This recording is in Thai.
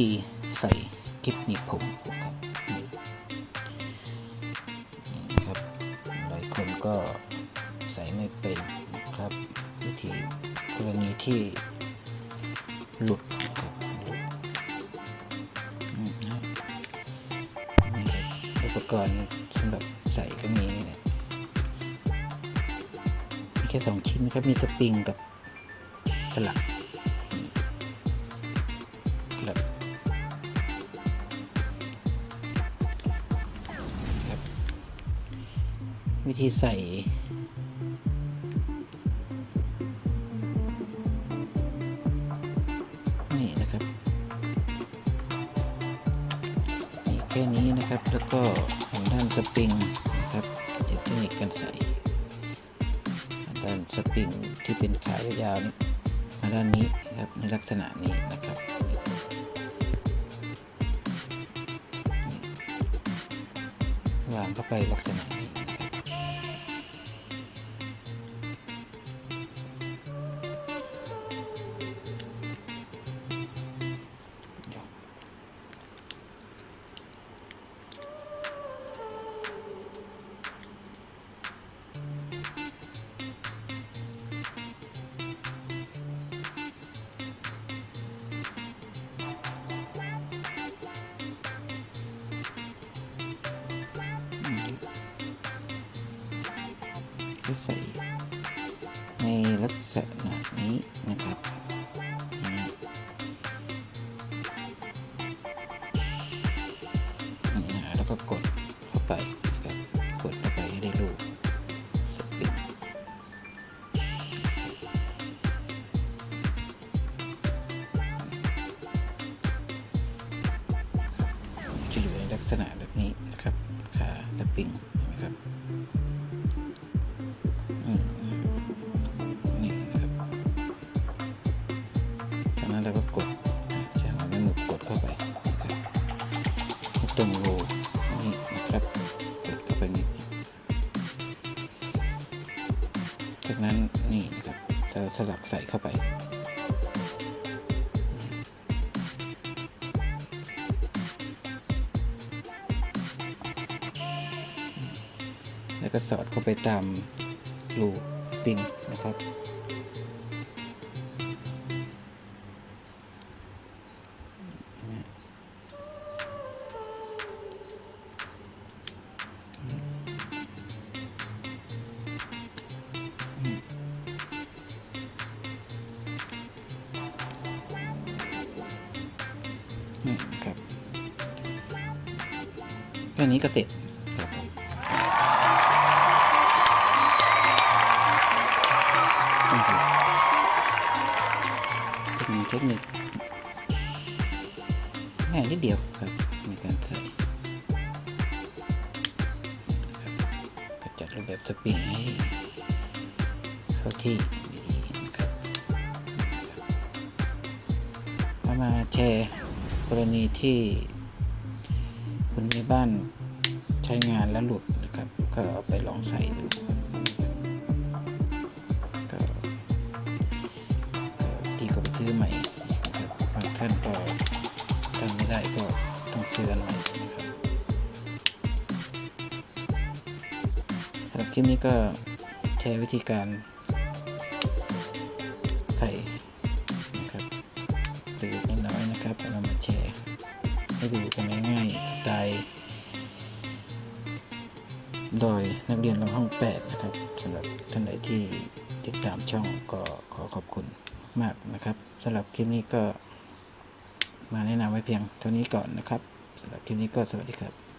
ธีใส่กิบหนีบผมครับนี่นี่นะครับ หลายคนก็ใส่ไม่เป็นนะครับ วิธีกรณีที่หลุดครับอืมอุปกรณ์สำหรับใส่ก็มีนี่ยมีแค่สองชิ้นครับ มีสปริงกับสลักนี่ครั วิธีใส่ นี่นะครับมีแค่นี้นะครับ แล้วก็ทางด้านสปริงนะครับเดี๋ยวเทคนิคการใส่ทางด้านสปริงที่เป็นขายาวนี่มาด้านนี้นะครับในลักษณะนี้นะครับวางเข้าไปลักษณะ ก็ใส่ในลักษณะนี้นะครับนี่นะแล้วก็กดเข้าไปนะครับกดเข้าไปให้ได้รูปสปริงจะอยู่ในลักษณะแบบนี้นะครับ ขาสปริงนะครับ นั้นเราก็กดใช้หัวแม่มือกดเข้าไปนะครับตรงรูนี่นะครับกดเข้าไปนิดจากนั้นนี่นะครับจะสลักใส่เข้าไปแล้วก็สอดเข้าไปตามรูสปริงนะครับ อืมครับแค่นี้ก็เสร็จครับผมนี่ครับเป็นเทคนิคง่ายนิดเดียวครับในการใส่ครับก็จัดรูปแบบสปริงให้เข้าที่ดีๆนะครับเอามาแชร์ กรณีที่คนในบ้านใช้งานแล้วหลุดนะครับ ก็เอาไปลองใส่ดูก็ก็ดีกว่าไปซื้อใหม่ครับบางท่านก็ทำไม่ได้ก็ต้องซื้ออันใหม่นะครับสำหรับคลิปนี้ก็แชร์วิธีการใส่ ให้ดูกันง่ายๆสไตล์โดยนักเรียนลงห้อง 8 นะครับสำหรับท่านใดที่ติดตามช่องก็ขอขอบคุณมากนะครับสำหรับคลิปนี้ก็มาแนะนำไว้เพียงเท่านี้ก่อนนะครับสำหรับคลิปนี้ก็สวัสดีครับ